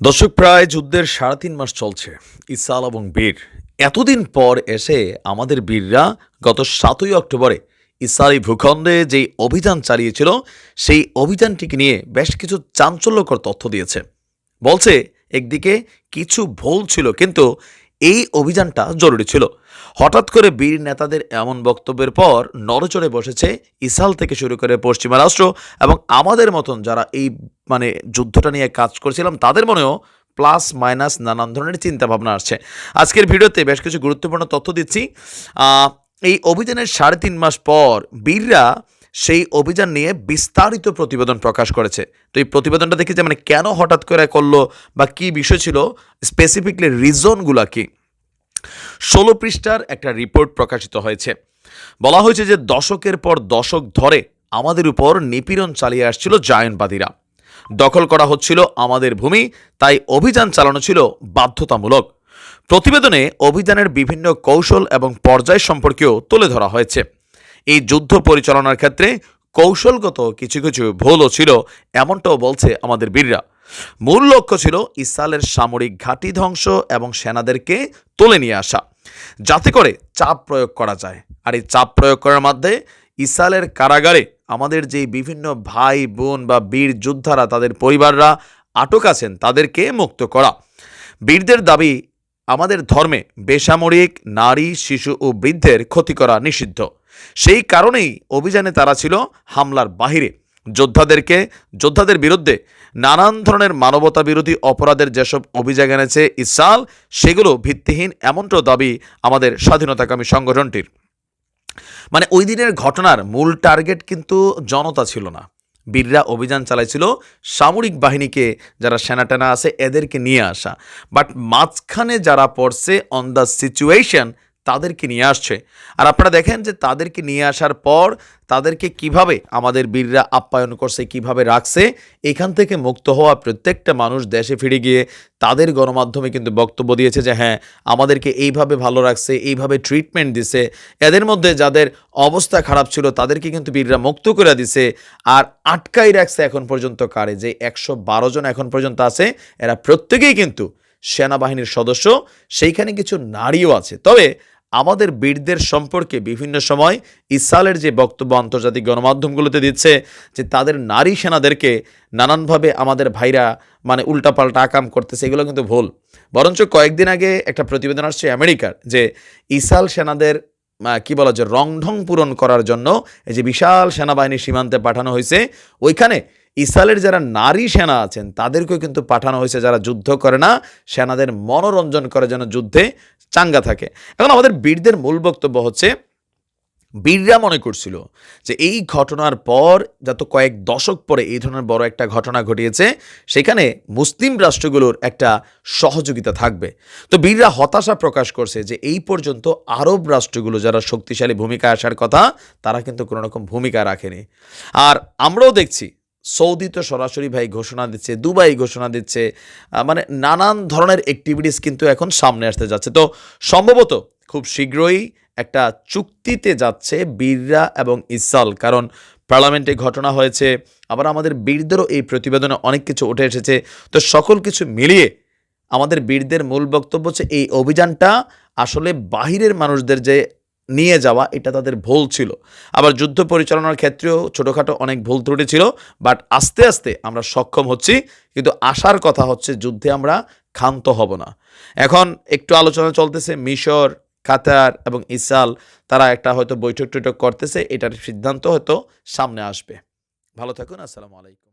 দর্শক, প্রায় যুদ্ধের সাড়ে তিন মাস চলছে। ইসাল এবং বীর এতদিন পর এসে আমাদের বীররা গত সাতই অক্টোবরে ইসরায়েলি ভূখণ্ডে যেই অভিযান চালিয়েছিল, সেই অভিযানটিকে নিয়ে বেশ কিছু চাঞ্চল্যকর তথ্য দিয়েছে। বলছে, একদিকে কিছু ভুল ছিল, কিন্তু এই অভিযানটা জরুরি ছিল। হঠাৎ করে বীর নেতাদের এমন বক্তব্যের পর নড়চড়ে বসেছে ইসরায়েল থেকে শুরু করে পশ্চিমা রাষ্ট্র এবং আমাদের মতন যারা এই মানে যুদ্ধটা নিয়ে কাজ করছিলাম, তাদের মনেও প্লাস মাইনাস নানান ধরনের চিন্তা ভাবনা আসছে। আজকের ভিডিওতে বেশ কিছু গুরুত্বপূর্ণ তথ্য দিচ্ছি। এই অভিযানের সাড়ে তিন মাস পর বীররা সেই অভিযান নিয়ে বিস্তারিত প্রতিবেদন প্রকাশ করেছে। তো এই প্রতিবেদনটা দেখে যে মানে কেন হঠাৎ করে করল বা কি বিষয় ছিল স্পেসিফিকলি রিজনগুলা কি? ষোলো পৃষ্ঠার একটা রিপোর্ট প্রকাশিত হয়েছে। বলা হয়েছে যে, দশকের পর দশক ধরে আমাদের উপর নিপীড়ন চালিয়ে আসছিল জায়নবাদীরা। দখল করা হচ্ছিল আমাদের ভূমি, তাই অভিযান চালানো ছিল বাধ্যতামূলক। প্রতিবেদনে অভিযানের বিভিন্ন কৌশল এবং পর্যায় সম্পর্কেও তুলে ধরা হয়েছে। এই যুদ্ধ পরিচালনার ক্ষেত্রে কৌশলগত কিছু কিছু ভুলও ছিল, এমনটাও বলছে আমাদের বীররা। মূল লক্ষ্য ছিল ইসরায়েলের সামরিক ঘাঁটি ধ্বংস এবং সেনাদেরকে তুলে নিয়ে আসা, যাতে করে চাপ প্রয়োগ করা যায়। আর এই চাপ প্রয়োগ করার মধ্যে ইসরায়েলের কারাগারে আমাদের যে বিভিন্ন ভাই, বোন বা বীর যোদ্ধারা, তাদের পরিবাররা আটক আছেন, তাদেরকে মুক্ত করা। বীরদের দাবি, আমাদের ধর্মে বেসামরিক, নারী, শিশু ও বৃদ্ধের ক্ষতি করা নিষিদ্ধ। সেই কারণেই অভিযানে তারা ছিল হামলার বাহিরে। যোদ্ধাদেরকে, যোদ্ধাদের বিরুদ্ধে নানান ধরনের মানবতা বিরোধী অপরাধের যেসব অভিযোগ এনেছে ইসাল সেগুলো ভিত্তিহীন এমনটাও দাবি আমাদের স্বাধীনতাকামী সংগঠনটির। মানে ওই দিনের ঘটনার মূল টার্গেট কিন্তু জনতা ছিল না। বীররা অভিযান চালাইছিল সামরিক বাহিনীকে, যারা সেনাটেনা আছে, এদেরকে নিয়ে আসা। বাট মাঝখানে যারা পড়ছে অন দ্য সিচুয়েশন তাদেরকে নিয়ে আসছে। আর আপনারা দেখেন যে তাদেরকে নিয়ে আসার পর তাদেরকে কীভাবে আমাদের বীররা আপ্যায়ন করছে, কীভাবে রাখছে, এখান থেকে মুক্ত হওয়া প্রত্যেকটা মানুষ দেশে ফিরে গিয়ে তাদের গণমাধ্যমে কিন্তু বক্তব্য দিয়েছে যে হ্যাঁ আমাদেরকে এইভাবে ভালো রাখছে, এইভাবে ট্রিটমেন্ট দিছে। এদের মধ্যে যাদের অবস্থা খারাপ ছিল, তাদেরকে কিন্তু বীররা মুক্ত করে দিছে। আর আটকাই রাখছে এখন পর্যন্ত কারে? যে একশো বারো জন এখন পর্যন্ত আছে, এরা প্রত্যেকেই কিন্তু সেনাবাহিনীর সদস্য, সেইখানে কিছু নারীও আছে। তবে আমাদের বীরদের সম্পর্কে বিভিন্ন সময় ইসরায়েলের যে বক্তব্য আন্তর্জাতিক গণমাধ্যমগুলোতে দিচ্ছে যে তাদের নারী সেনাদেরকে নানানভাবে আমাদের ভাইরা মানে উল্টাপাল্টা আকাম করতেছে, এগুলো কিন্তু ভুল। বরঞ্চ কয়েকদিন আগে একটা প্রতিবেদন আসছে আমেরিকার যে ইসরায়েল সেনাদের কি বলা যায়, রংঢং পূরণ করার জন্য এই যে বিশাল সেনাবাহিনী সীমান্তে পাঠানো হয়েছে, ওইখানে ইসরায়েলের যারা নারী সেনা আছেন, তাদেরকেও কিন্তু পাঠানো হয়েছে যারা যুদ্ধ করে না, সেনাদের মনোরঞ্জন করে যেন যুদ্ধে চাঙ্গা থাকে। এখন আমাদের বীরদের মূল বক্তব্য হচ্ছে, বীররা মনে করছিল যে এই ঘটনার পর যত কয়েক দশক পরে এই ধরনের বড় একটা ঘটনা ঘটিয়েছে, সেখানে মুসলিম রাষ্ট্রগুলোর একটা সহযোগিতা থাকবে। তো বীররা হতাশা প্রকাশ করছে যে এই পর্যন্ত আরব রাষ্ট্রগুলো যারা শক্তিশালী ভূমিকা আসার কথা, তারা কিন্তু কোনো রকম ভূমিকা রাখেনি। আর আমরাও দেখছি সৌদি তো সরাসরি ভাই ঘোষণা দিচ্ছে, দুবাই ঘোষণা দিচ্ছে মানে নানান ধরনের অ্যাক্টিভিটিস কিন্তু এখন সামনে আসতে যাচ্ছে। তো সম্ভবত খুব শীঘ্রই একটা চুক্তিতে যাচ্ছে বীররা এবং ইসাল কারণ পার্লামেন্টে ঘটনা হয়েছে, আবার আমাদের বীরদেরও এই প্রতিবেদনে অনেক কিছু উঠে এসেছে। তো সকল কিছু মিলিয়ে আমাদের বীরদের মূল বক্তব্য হচ্ছে এই অভিযানটা আসলে বাহিরের মানুষদের যে নিয়ে যাওয়া, এটা তাদের ভুল ছিল। আবার যুদ্ধ পরিচালনার ক্ষেত্রেও ছোটোখাটো অনেক ভুল ত্রুটি ছিল বাট আস্তে আস্তে আমরা সক্ষম হচ্ছি, কিন্তু আসার কথা হচ্ছে যুদ্ধে আমরা ক্ষান্ত হব না। এখন একটু আলোচনা চলতেছে, মিশর, কাতার এবং ইসরায়েল, তারা একটা হয়তো বৈঠক টৈঠক করতেছে, এটার সিদ্ধান্ত হয়তো সামনে আসবে। ভালো থাকুন, আসসালামু আলাইকুম।